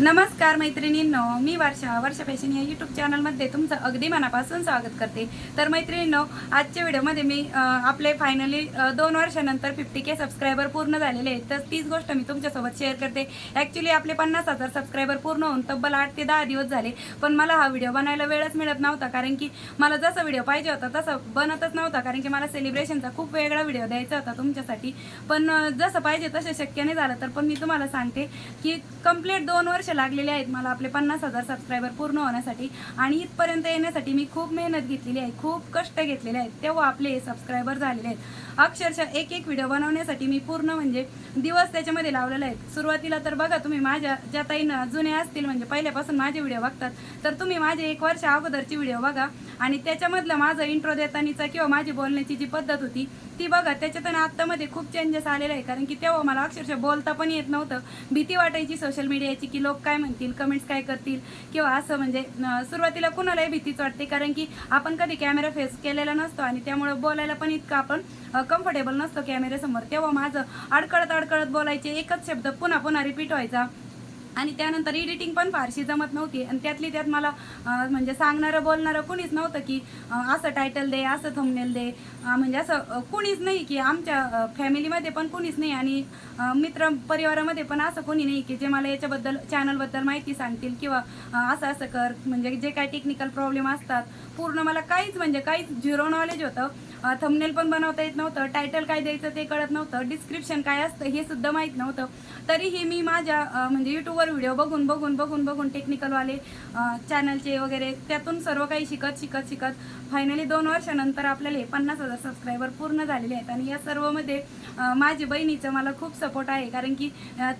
नमस्कार मैत्रिणींनो मी वर्षा वर्षा फॅशन या यूट्यूब चॅनलमध्ये तुमचं अगदी मनापासून स्वागत करते. तर मैत्रिणींनो आजच्या व्हिडिओमध्ये मी आपले फायनली दोन वर्षानंतर फिफ्टी के सबस्क्रायबर पूर्ण झालेले आहेत. तर तीच गोष्ट मी तुमच्यासोबत शेअर करते. ॲक्च्युली आपले पन्नास हजार सबस्क्रायबर पूर्ण होऊन तब्बल आठ ते दहा दिवस झाले पण मला हा व्हिडिओ बनायला वेळच मिळत नव्हता कारण की मला जसा व्हिडिओ पाहिजे होता तसा बनतच नव्हता कारण की मला सेलिब्रेशनचा खूप वेगळा व्हिडिओ द्यायचा होता तुमच्यासाठी. पण जसं पाहिजे तसं शक्य नाही झालं तर पण मी तुम्हाला सांगते की कंप्लीट दोन वर्ष लागलेले आहेत. मला आपले पन्नास हजार सबस्क्रायबर पूर्ण होण्यासाठी आणि इथपर्यंत येण्यासाठी मी खूप मेहनत घेतलेली आहे. खूप कष्ट घेतलेले आहेत. तेव्हा आपले सबस्क्रायबर झालेले आहेत. अक्षरशः एक एक व्हिडिओ बनवण्यासाठी मी पूर्ण म्हणजे दिवस त्याच्यामध्ये लावलेले आहेत. सुरुवातीला तर बघा तुम्ही माझ्या ज्या ताई जुने असतील म्हणजे पहिल्यापासून माझे व्हिडिओ बघतात तर तुम्ही माझे एक वर्ष अगोदरची व्हिडिओ बघा. आणि त्याच्यामधलं माझं इंट्रो देतानीचा किंवा माझी बोलण्याची जी पद्धत होती ती बघा. त्याच्यातून आत्तामध्ये खूप चेंजेस आलेले आहे कारण की तेव्हा मला अक्षरशः बोलता पण येत नव्हतं. भीती वाटायची सोशल मीडियाची की लोक काय म्हणतील कमेंट्स काय करतील किंवा असं म्हणजे सुरुवातीला कुणालाही भीतीच वाटते. कारण की आपण कधी कॅमेरा फेस केलेला नसतो आणि त्यामुळे बोलायला पण इतकं आपण कम्फर्टेबल नसतो कॅमेऱ्यासमोर तेव्हा माझं अडकळत अडकळत बोलायचे एकच शब्द पुन्हा पुन्हा रिपीट व्हायचा. आणि त्यानंतर एडिटिंग पण फारशी जमत नव्हती. आणि त्यातली त्यात मला म्हणजे सांगणारं बोलणारं कुणीच नव्हतं की असं टायटल दे असं थंबनेल दे. म्हणजे असं कुणीच नाही की आमच्या फॅमिलीमध्ये पण कुणीच नाही. आणि मित्र परिवारामध्ये पण असं कोणी नाही की जे मला याच्याबद्दल चॅनलबद्दल माहिती सांगतील किंवा असं असं कर. म्हणजे जे काय टेक्निकल प्रॉब्लेम असतात पूर्ण मला काहीच म्हणजे काहीच झिरो नॉलेज होतं. थंबनेल पण बनवता येत नव्हतं टायटल काय द्यायचं ते कळत नव्हतं डिस्क्रिप्शन काय असतं हे सुद्धा माहीत नव्हतं. तरीही मी माझ्या म्हणजे यूट्यूबवर व्हिडिओ बघून बघून बघून बघून टेक्निकलवाले चॅनलचे वगैरे त्यातून सर्व काही शिकत शिकत शिकत फायनली दोन वर्षानंतर आपल्याला हे पन्नास हजार सबस्क्रायबर पूर्ण झालेले आहेत. आणि या सर्वमध्ये माझ्या बहिणीचं मला खूप सपोर्ट आहे. कारण की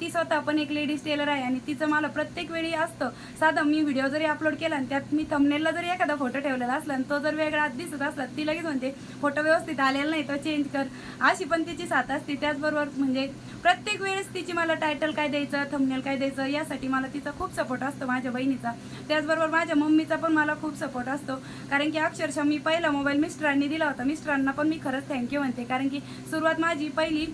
ती स्वतः पण एक लेडीज टेलर आहे आणि तिचं मला प्रत्येक वेळी असतं. साधं मी व्हिडिओ जरी अपलोड केला आणि त्यात मी थंबनेलला जरी एखादा फोटो ठेवलेला असला आणि तो जर वेगळा दिसत असला ती लगेच म्हणते फोटो व्यवस्थित आलेला नाही तो चेंज कर. अशी पण तिची साथ असते. त्याचबरोबर म्हणजे प्रत्येक वेळेस तिची मला टायटल काय द्यायचं थंबनेल काय द्यायचं यासाठी मला तिचा खूप सपोर्ट असतो माझ्या बहिणीचा. त्याचबरोबर माझ्या मम्मीचा पण मला खूप सपोर्ट असतो. कारण की अक्षरशः मी पहिला मोबाईल मिस्टरांनी दिला होता. मिस्टरांना पण मी खरंच थँक्यू म्हणते. कारण की सुरुवात माझी पहिली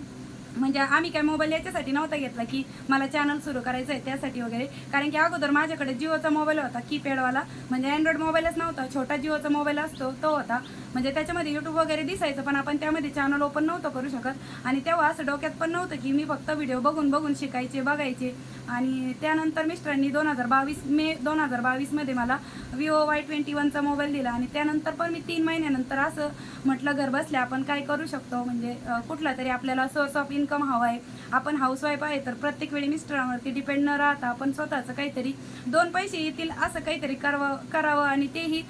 म्हणजे आम्ही काय मोबाईल याच्यासाठी नव्हता घेतला की मला चॅनल सुरू करायचं आहे त्यासाठी वगैरे. कारण की अगोदर माझ्याकडे जिओचा मोबाईल होता कीपॅडवाला म्हणजे अँड्रॉइड मोबाईलच नव्हता छोटा जिओचा मोबाईल असतो तो होता. म्हणजे त्याच्यामध्ये यूट्यूब वगैरे दिसायचं पण आपण त्यामध्ये चॅनल ओपन नव्हतं करू शकत. आणि तेव्हा असं डोक्यात पण नव्हतं की मी फक्त व्हिडिओ बघून बघून शिकायचे बघायचे. आणि त्यानंतर मिस्टरांनी दोन हजार बावीस मे दोन हजार बावीसमध्ये मला विवो वाय ट्वेंटी वनचा मोबाईल दिला. आणि त्यानंतर पण मी तीन महिन्यानंतर असं म्हटलं घर बसल्या आपण काय करू शकतो? म्हणजे कुठला तरी आपल्याला सोर्स ऑफ इन्कम हवा आहे. आपण हाऊसवाईफ आहे तर प्रत्येक वेळी मिस्टरांवरती डिपेंड न राहता आपण स्वतःचं काहीतरी दोन पैसे येतील असं काहीतरी करावं करावं आणि तेही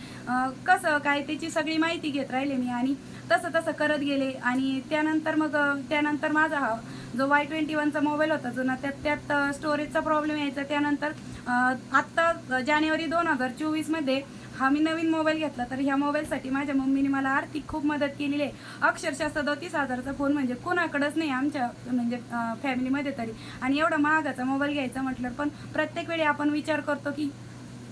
कसं काय त्याची सगळी माहिती घेत राहिले मी आणि तसं तसं करत गेले आणि त्यानंतर मग त्यानंतर माझा हा जो वाय ट्वेंटी वनचा मोबाईल होता जुना त्यात त्यात स्टोरेजचा प्रॉब्लेम यायचा. त्यानंतर आत्ता जानेवारी दोन हजार चोवीसमध्ये हा मी नवीन मोबाईल घेतला तर ह्या मोबाईलसाठी माझ्या मम्मीने मला आर्थिक खूप मदत केलेली आहे. अक्षरशः सदोतीस हजारचा फोन म्हणजे कोणाकडंच नाही आमच्या म्हणजे फॅमिलीमध्ये तरी. आणि एवढा महागाचा मोबाईल घ्यायचा म्हटलं पण प्रत्येक वेळी आपण विचार करतो की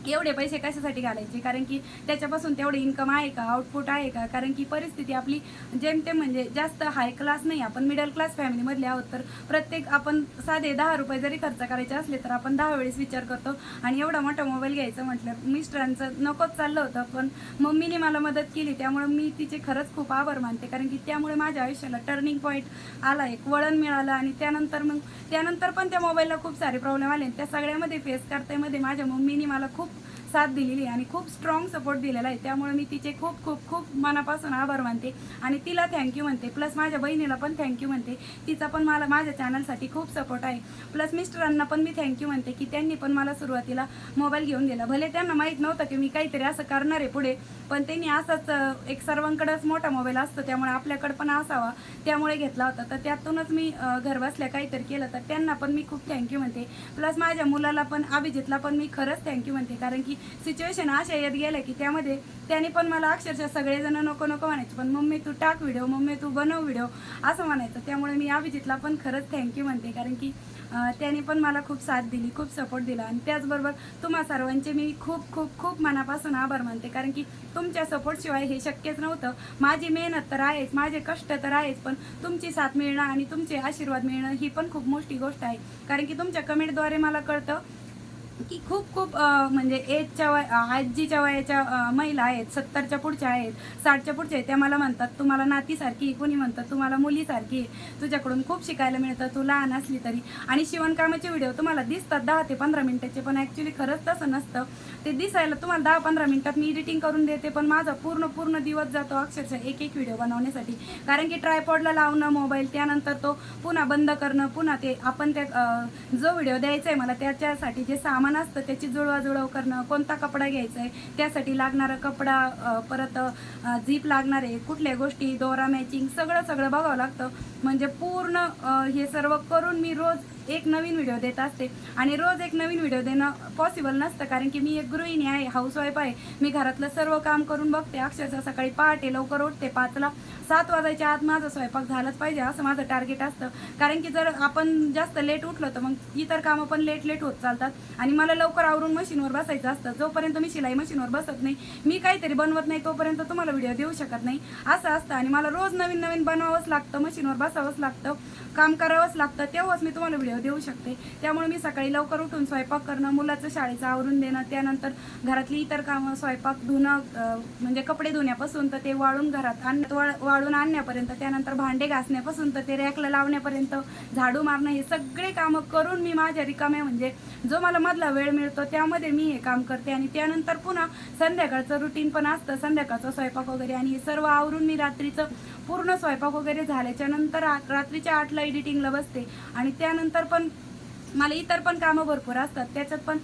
एवढे पैसे कशासाठी घालायचे? कारण की त्याच्यापासून तेवढे इन्कम आहे का? आउटपुट आहे का? कारण की परिस्थिती आपली जेमतेम म्हणजे जास्त हाय क्लास नाही आपण मिडल क्लास फॅमिलीमधले आहोत तर प्रत्येक आपण साधे दहा रुपये जरी खर्च करायचे असले तर आपण दहा वेळेस विचार करतो. आणि एवढा मोठा मोबाईल घ्यायचं म्हटलं मिस्टरांचं नकोच चाललं होतं पण मम्मीने मला मदत केली त्यामुळे मी तिचे खरंच खूप आभार मानते. कारण की त्यामुळे माझ्या आयुष्याला टर्निंग पॉईंट आला एक वळण मिळालं आणि त्यानंतर मग त्यानंतर पण त्या मोबाईलला खूप सारे प्रॉब्लेम आले. त्या सगळ्यामध्ये फेस करतामध्ये माझ्या मम्मीने मला खूप साथ दिलेली आणि खूप स्ट्रॉंग सपोर्ट दिलेला आहे. त्यामुळे मी तिचे खूप खूप खूप मनापासून आभार मानते आणि तिला थँक्यू म्हणते. प्लस माझ्या बहिणीला पण थँक्यू म्हणते. तिचा पण मला माझ्या चॅनलसाठी खूप सपोर्ट आहे. प्लस मिस्टरांना पण मी थँक्यू म्हणते की त्यांनी पण मला सुरुवातीला मोबाईल घेऊन दिला. भले त्यांना माहीत नव्हतं की मी काहीतरी असं करणार आहे पुढे पण त्यांनी असाच एक सर्वांकडेच मोठा मोबाईल असतो त्यामुळे आपल्याकडे पण असावा त्यामुळे घेतला होता. तर त्यातूनच मी घरबसल्या घर बसल्या काहीतरी केलं तर त्यांना पण मी खूप थँक्यू म्हणते. प्लस माझ्या मुलाला पण अभिजितला पण मी खरंच थँक्यू म्हणते कारण की सिच्युएशन अशा येत गेल्या की त्यामध्ये त्याने पण मला अक्षरशः सगळेजण नको नको म्हणायचे पण मम्मी तू टाक व्हिडिओ मम्मी तू बनव व्हिडिओ असं म्हणायचं. त्यामुळे मी अभिजितला पण खरंच थँक्यू म्हणते कारण की त्याने पण मला खूप साथ दिली खूप सपोर्ट दिला. आणि त्याचबरोबर तुम्हा सर्वांचे मी खूप खूप खूप मनापासून आभार मानते कारण की तो तुमच्या सपोर्टशिवाय हे शक्यच नव्हतं. माझी मेहनत तर आहेच माझे कष्ट तर आहेच पण तुमची साथ मिळणं आणि तुमचे आशीर्वाद मिळणं ही पण खूप मोठी गोष्ट आहे. कारण की तुमच्या कमेंटद्वारे मला कळतं की खूप खूप म्हणजे एजच्या वय आजीच्या वयाच्या महिला आहेत सत्तरच्या पुढच्या आहेत साठच्या पुढच्या आहेत त्या मला म्हणतात तुम्हाला नातीसारखी आहे, कोणी म्हणतात तुम्हाला मुलीसारखी आहे तुझ्याकडून खूप शिकायला मिळतं तू लहान असली तरी. आणि शिवणकामाचे व्हिडिओ तुम्हाला दिसतात दहा ते पंधरा मिनटाचे पण ॲक्च्युली खरंच तसं नसतं. ते दिसायला तुम्हाला दहा पंधरा मिनटात मी एडिटिंग करून देते पण माझा पूर्ण पूर्ण दिवस जातो अक्षरशः एक एक व्हिडिओ बनवण्यासाठी. कारण की ट्रायपॉडला लावणं मोबाईल त्यानंतर तो पुन्हा बंद करणं पुन्हा ते आपण त्या जो व्हिडिओ द्यायचा आहे मला त्याच्यासाठी जे सामान असतं त्याची जुळवाजुळव करणं कोणता कपडा घ्यायचा आहे त्यासाठी लागणारा कपडा परत झीप लागणार आहे कुठल्या गोष्टी दोरा मॅचिंग सगळं सगळं बघावं लागतं. म्हणजे पूर्ण हे सर्व करून मी रोज एक नवीन व्हिडिओ देत असते. आणि रोज एक नवीन व्हिडिओ देणं पॉसिबल नसतं. कारण की मी एक गृहिणी आहे हाऊसवाईफ आहे. मी घरातलं सर्व काम करून बघते. अक्षरशः सकाळी पहाटे लवकर उठते. पाचला सात वाजायच्या आत माझा स्वयंपाक झालाच पाहिजे. असं माझं टार्गेट असतं. कारण की जर आपण जास्त लेट उठलो तर मग इतर कामं पण लेट लेट होत चालतात. आणि मला लवकर आवरून मशीनवर बसायचं असतं. जोपर्यंत मी शिलाई मशीनवर बसत नाही मी काहीतरी बनवत नाही तोपर्यंत तुम्हाला व्हिडिओ देऊ शकत नाही. असं असतं. आणि मला रोज नवीन नवीन बनवावंच लागतं मशीनवर बसावंच लागतं. काम करावंच लागतं तेव्हाच मी तुम्हाला व्हिडिओ देऊ शकते. त्यामुळे मी सकाळी लवकर उठून स्वयंपाक करणं मुलाचं शाळेचं आवरून देणं त्यानंतर घरातली इतर कामं स्वयंपाक धुणं म्हणजे कपडे धुण्यापासून तर ते वाळून घरात आण वाळ- वाळून आणण्यापर्यंत त्यानंतर भांडे घासण्यापासून तर ते रॅकला लावण्यापर्यंत झाडू मारणं हे सगळे कामं करून मी माझ्या रिकाम्या म्हणजे जो मला मधला वेळ मिळतो त्यामध्ये मी हे काम करते. आणि त्यानंतर पुन्हा संध्याकाळचं रुटीन पण असतं संध्याकाळचं स्वयंपाक वगैरे. आणि हे सर्व आवरून मी रात्रीचं पूर्ण स्वयंपाक वगैरे झाल्याच्यानंतर रात्रीच्या आठला एडिटिंगला बसते. आणि त्यानंतर पण मला इतर पण कामं भरपूर असतात. त्याच्यात पण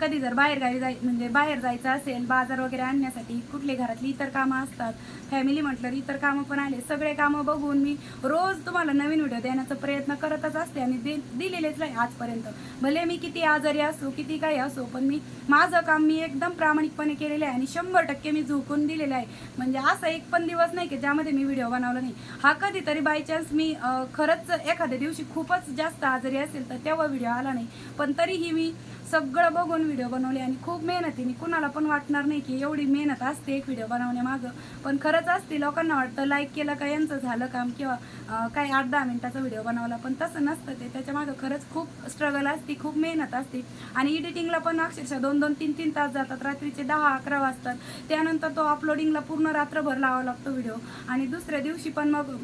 कधी जर बाहेरगावी जाय म्हणजे बाहेर जायचं असेल बाजार वगैरे आणण्यासाठी कुठले घरातली इतर कामं असतात फॅमिली म्हटलं तर इतर कामं पण आले. सगळे कामं बघून मी रोज तुम्हाला नवीन व्हिडिओ देण्याचा प्रयत्न करतच असते आणि दे दिलेलेच नाही आजपर्यंत. भले मी किती आजारी असो किती काही असो पण मी माझं काम मी एकदम प्रामाणिकपणे केलेलं आहे आणि शंभर टक्के मी झोकून दिलेलं आहे. म्हणजे असा एक पण दिवस नाही की ज्यामध्ये मी व्हिडिओ बनवला नाही. हा कधीतरी बाय चान्स मी खरंच एखाद्या दिवशी खूपच जास्त आजारी असेल तर तेव्हा व्हिडिओ आला नाही. पण तरीही मी सगळं बघून व्हिडिओ बनवले आणि खूप मेहनतीने कुणाला पण वाटणार नाही की एवढी मेहनत असते एक व्हिडिओ बनवण्यामागं. पण खरंच असते लोकांना वाटतं लाईक केलं का यांचं झालं काम किंवा काही काय आठ दहा मिनिटाचा व्हिडिओ बनवला पण तसं नसतं ते. त्याच्यामागं खरंच खूप स्ट्रगल असते खूप मेहनत असते. आणि एडिटिंगला पण अक्षरशः दोन दोन तीन तीन तास जातात. रात्रीचे दहा अकरा वाजतात. त्यानंतर तो अपलोडिंगला पूर्ण रात्रभर लावावा लागतो व्हिडिओ आणि दुसऱ्या दिवशी पण मग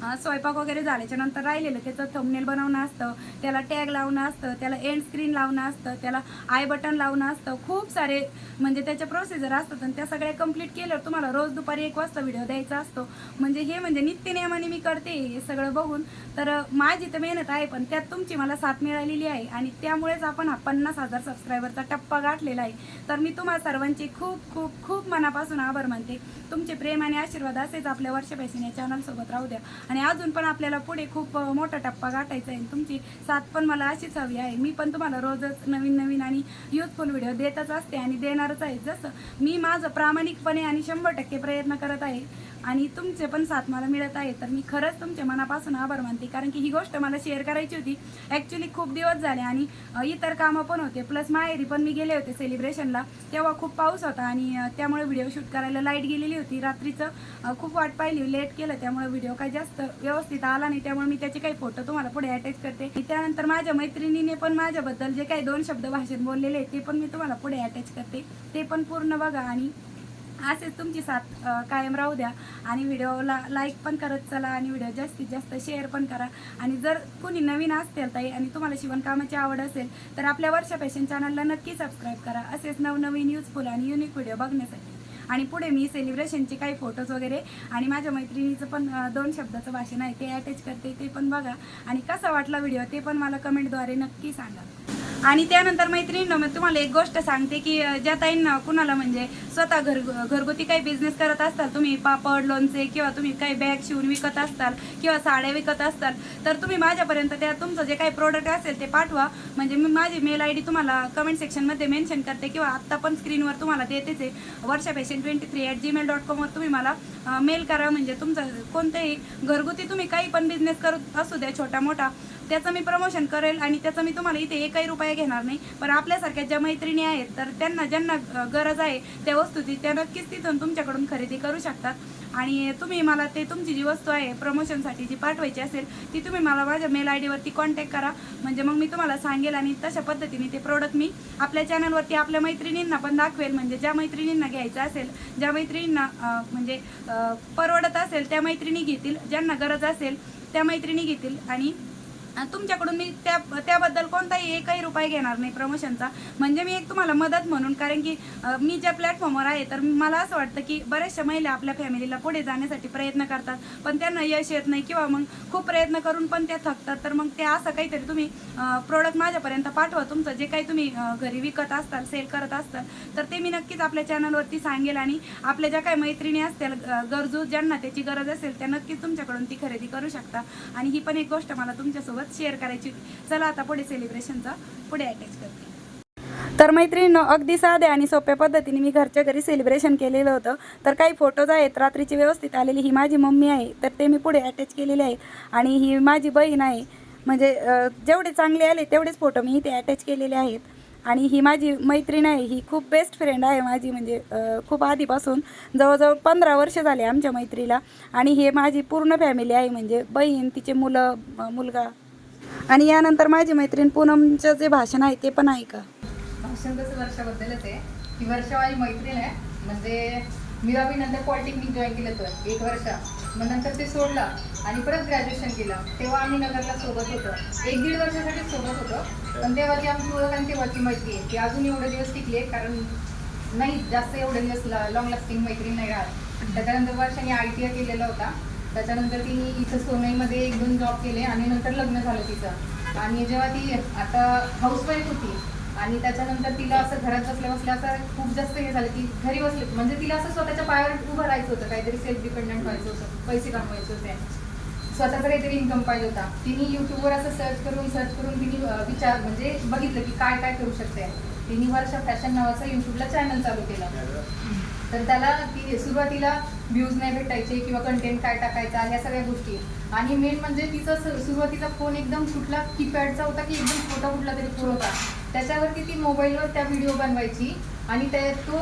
स्वयंपाक वगैरे झाल्याच्यानंतर राहिलेलं त्याचं थंबनेल बनवणं असतं त्याला टॅग लावणं असतं त्याला एंड स्क्रीन लावणं असतं त्याला आय बटन लावणं असतं. खूप सारे म्हणजे त्याच्या प्रोसिजर असतात आणि त्या सगळ्या कंप्लीट केल्यावर तुम्हाला रोज दुपारी एक वाजता व्हिडिओ द्यायचा असतो. म्हणजे हे म्हणजे नित्यनियमाने मी करते हे सगळं बघून. तर माझी तर मेहनत आहे पण त्यात तुमची मला साथ मिळालेली आहे आणि त्यामुळेच आपण हा पन्नास हजार सबस्क्रायबरचा टप्पा गाठलेला आहे. तर मी तुम्हा सर्वांचे खूप खूप खूप मनापासून आभार मानते. तुमचे प्रेम आणि आशीर्वाद असेच आपल्या वर्ष या चॅनलसोबत राहू द्या. आणि अजून पण आपल्याला पुढे खूप मोठा टप्पा गाठायचा आहे. तुमची साथ पण मला अशीच हवी आहे. मी पण तुम्हाला रोजच नवीन नवीन आणि युजफुल व्हिडिओ देतच असते आणि देणारच आहे. जसं मी माझं प्रामाणिकपणे आणि शंभर टक्के प्रयत्न करत आहे. आणि तुमचे पण साथ मला मिळत आहे. तर मी खरंच तुमच्या मनापासून आभार मानते. कारण की ही गोष्ट मला शेअर करायची होती. ॲक्च्युली खूप दिवस झाले आणि इतर कामं पण होते. प्लस माहेरी पण मी गेले होते सेलिब्रेशनला तेव्हा खूप पाऊस होता आणि त्यामुळे व्हिडिओ शूट करायला लाइट गेलेली होती. रात्रीचं खूप वाट पाहिली. लेट केलं. त्यामुळे व्हिडिओ काही जास्त व्यवस्थित आला नाही. त्यामुळे मी त्याचे काही फोटो तुम्हाला पुढे अटॅच करते. त्यानंतर माझ्या मैत्रिणीने पण माझ्याबद्दल जे काही दोन शब्द भाषेत बोललेले आहेत ते पण मी तुम्हाला पुढे अटॅच करते. ते पण पूर्ण बघा आणि असेच तुमची साथ कायम राहू द्या. आणि व्हिडिओला लाईक पण करत चला आणि व्हिडिओ जास्तीत जास्त शेअर पण करा. आणि जर कुणी नवीन असतील ताई आणि तुम्हाला शिवणकामाची आवड असेल तर आपल्या वर्षा फॅशन चॅनलला नक्की सबस्क्राईब करा. असेच नवनवीन युजफुल आणि युनिक व्हिडिओ बघण्यासाठी. आणि पुढे मी सेलिब्रेशनचे काही फोटोज वगैरे आणि माझ्या मैत्रिणीचं पण दोन शब्दाचं भाषण आहे ते अटॅच करते ते पण बघा. आणि कसा वाटला व्हिडिओ ते पण मला कमेंटद्वारे नक्की सांगा. आणि त्यानंतर मैत्रिणींनो मी तुम्हाला एक गोष्ट सांगते की ज्या ताईंना कुणाला म्हणजे स्वतः घर घरगुती काही बिझनेस करत असताल तुम्ही पापड लोणचे किंवा तुम्ही काही बॅग शिवून विकत असताल किंवा साड्या विकत असताल तर तुम्ही माझ्यापर्यंत त्या तुमचं जे काही प्रोडक्ट असेल ते पाठवा. म्हणजे मी माझी मेल आय डी तुम्हाला कमेंट सेक्शनमध्ये मेन्शन करते किंवा आत्ता पण स्क्रीनवर तुम्हाला देतेच आहे. Varsha patient twenty three at Gmail dot कॉमवर तुम्ही मला मेल करा. म्हणजे तुमचं कोणतेही घरगुती तुम्ही काही पण बिझनेस करत असू द्या छोटा मोठा त्याचं मी प्रमोशन करेल आणि त्याचं मी तुम्हाला इथे एकही रुपया घेणार नाही. पण आपल्यासारख्या ज्या मैत्रिणी आहेत तर त्यांना ज्यांना गरज आहे त्या वस्तूची त्या नक्कीच तिथून तुमच्याकडून खरेदी करू शकतात. आणि तुम्ही मला ते तुमची जी वस्तू आहे प्रमोशनसाठी जी पाठवायची असेल ती तुम्ही मला माझ्या मेल आय डीवरती कॉन्टॅक्ट करा. म्हणजे मग मी तुम्हाला सांगेल आणि तशा पद्धतीने ते प्रोडक्ट मी आपल्या चॅनलवरती आपल्या मैत्रिणींना पण दाखवेल. म्हणजे ज्या मैत्रिणींना घ्यायचं असेल ज्या मैत्रिणींना म्हणजे परवडत असेल त्या मैत्रिणी घेतील. ज्यांना गरज असेल त्या मैत्रिणी घेतील. आणि तुमच्याकडून मी त्या त्याबद्दल कोणताही एकही रुपये घेणार नाही प्रमोशनचा म्हणजे मी एक तुम्हाला मदत म्हणून कारण की मी ज्या प्लॅटफॉर्मवर आहे तर मला असं वाटतं की बऱ्याचशा महिला आपल्या फॅमिलीला पुढे जाण्यासाठी प्रयत्न करतात पण त्यांना यश येत नाही किंवा मग खूप प्रयत्न करून पण त्या थकतात. तर मग ते असं काहीतरी तुम्ही प्रोडक्ट माझ्यापर्यंत पाठवा. तुमचं जे काही तुम्ही घरी विकत असताल सेल करत असताल तर ते मी नक्कीच आपल्या चॅनलवरती सांगेल आणि आपल्या ज्या काही मैत्रिणी असतील गरजू ज्यांना त्याची गरज असेल त्या नक्कीच तुमच्याकडून ती खरेदी करू शकता. आणि ही पण एक गोष्ट मला तुमच्यासोबत शेअर करायची. होती चला आता पुढे सेलिब्रेशनचा पुढे अटॅच करते. तर मैत्रिणीनं अगदी साध्या आणि सोप्या पद्धतीने मी घरच्या घरी सेलिब्रेशन केलेलं होतं. तर काही फोटोज आहेत रात्रीची व्यवस्थित आलेली ही माझी मम्मी आहे तर ते मी पुढे अटॅच केलेले आहे. आणि ही माझी बहीण आहे. म्हणजे जेवढे चांगले आले तेवढेच फोटो मी इथे अटॅच केलेले आहेत. आणि ही माझी मैत्रीण आहे ही खूप बेस्ट फ्रेंड आहे माझी. म्हणजे खूप आधीपासून जवळजवळ पंधरा वर्ष झाले आमच्या मैत्रीला. आणि हे माझी पूर्ण फॅमिली आहे. म्हणजे बहीण तिचे मुलं मुलगा आणि यानंतर माझी मैत्रीण पूनमचं जे भाषण आहे ते पण आहे का? भाषण कसं वर्षाबद्दलच आहे. ही वर्षा माझी मैत्रीण आहे. म्हणजे मी अभि नंतर पॉलिटेक्निक जॉईन केलं तर एक वर्ष. मग नंतर ते सोडलं आणि परत ग्रॅज्युएशन केलं. तेव्हा आम्ही नगरला सोबत होतो. एक दीड वर्षासाठी सोबत होतो. पण तेव्हाची आमची ओळख आणि तेव्हाची मैत्री आहे. ती अजून एवढे दिवस टिकले कारण नाही जास्त एवढे दिवस लॉंग लास्टिंग मैत्रीण नाही राहत. त्याच्यानंतर वर्षाने आय टी आय केलेला होता. त्याच्यानंतर तिने इथं सोनईमध्ये एक दोन जॉब केले आणि नंतर लग्न झालं तिचं. आणि जेव्हा ती आता हाऊसवाईफ होती आणि त्याच्यानंतर तिला असं घरात बसल्या बसल्या असं खूप जास्त हे झालं की घरी बसले. म्हणजे तिला असं स्वतःच्या पायावर उभं राहायचं होतं काहीतरी सेल्फ डिपेंडंट व्हायचं होतं पैसे कमवायचे होते. स्वतःचा काहीतरी इन्कम पाहिजे होता. तिने यूट्यूबवर असं सर्च करून सर्च करून तिने विचार म्हणजे बघितलं की काय काय करू शकते. तिने वर्ष फॅशन नावाचं यूट्यूबला चॅनल चालू केलं. तर त्याला ती सुरुवातीला व्ह्यूज नाही भेटायचे किंवा कंटेंट काय टाकायचा ह्या सगळ्या गोष्टी. आणि मेन म्हणजे तिचा सुरुवातीचा फोन एकदम कुठला कीपॅडचा होता की एकदम छोटा कुठला तरी फोन होता. त्याच्यावरती ती मोबाईलवर त्या व्हिडिओ बनवायची. आणि त्या तो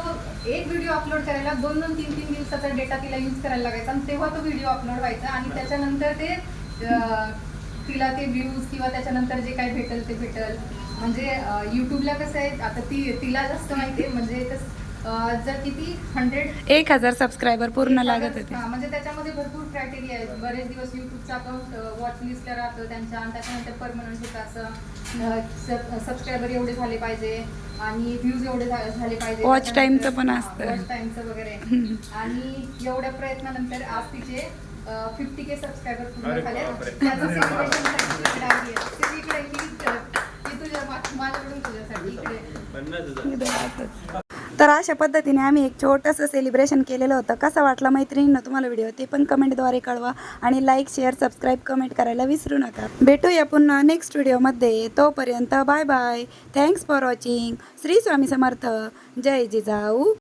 एक व्हिडिओ अपलोड करायला दोन दोन तीन तीन दिवसाचा डेटा तिला यूज करायला लागायचा आणि तेव्हा तो व्हिडिओ अपलोड व्हायचा. आणि त्याच्यानंतर ते तिला ते व्ह्यूज किंवा त्याच्यानंतर जे काही भेटल ते भेटल. म्हणजे युट्यूबला कसं आहे आता ती तिला जास्त माहिती आहे म्हणजे कस- जर किती? हंड्रेड एक हजार सबस्क्रायबर पूर्ण लागत होते. हा, म्हणजे त्याच्यामध्ये भरपूर क्रायटेरिया आहेत. बरेच दिवस युट्यूबचं अकाउंट वॉच लिस्टला राहतं त्यांच्या आणि त्याच्यानंतर परमनंट होतं असं. सबस्क्रायबर एवढे झाले पाहिजे आणि व्ह्यूज एवढे झाले पाहिजे. Watch time चं पण असतं. वॉच टाइमचं वगैरे. आणि एवढ्या प्रयत्नानंतर आज तिचे फिफ्टी के सबस्क्रायबर पूर्ण झाले. त्याचं साठी इकडे. ती तुझ्या माझ्याकडून तुझ्यासाठी इकडे. तर अशा पद्धतीने आम्ही एक छोटंसं सेलिब्रेशन केलेलं होतं. कसा वाटला मैत्रिणींना तुम्हाला व्हिडिओ ते पण कमेंटद्वारे कळवा आणि लाईक शेअर सबस्क्राईब कमेंट करायला विसरू नका. भेटूया पुन्हा नेक्स्ट व्हिडिओमध्ये तोपर्यंत bye bye thanks for watching Shri Swami Samarth. Jai Jijau.